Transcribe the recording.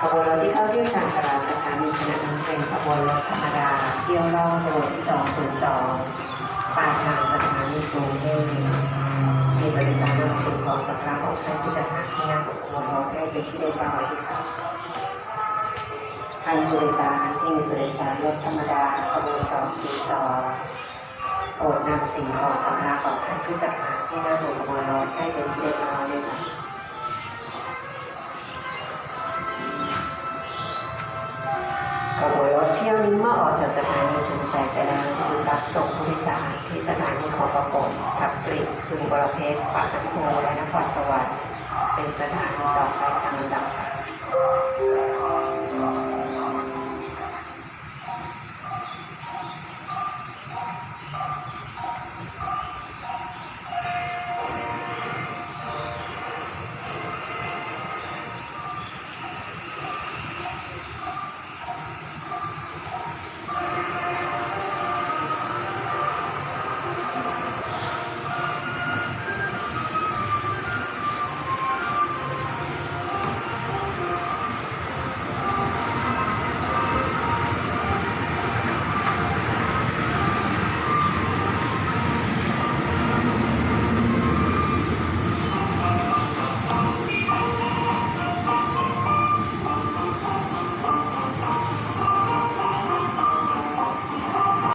ขบวนรถที่เข้าเที่ยวชาญชาลาสถานีขณะนี้เป็นขบวนรถธรรมดาเที่ยวล่องขบวนที่202ปลายทางสถานีกรุงเทพมีบริการนำสิ่งของสัมภาระของท่านที่จะหาที่นั่งขบวนรถได้เป็นที่เรียบร้อยค่ะทานผู้โดยสารที่มีผู้โดยสารรถธรรมดาขบวน242โปรดนำสิ่งของสัมภาระของท่านที่จะหาที่นั่งของขบวนรถให้เป็นที่ือว่าเที่ยวนี้เมื่อออกจากสถานีชุมแสงไปแล้วจะรับส่งผู้โดยสารที่สถานีของประกฏทับปริกพึงบรเพชรปากน้ำโพและนครสวรรค์เป็นสถานีต่อไปตามลำดับค่ะ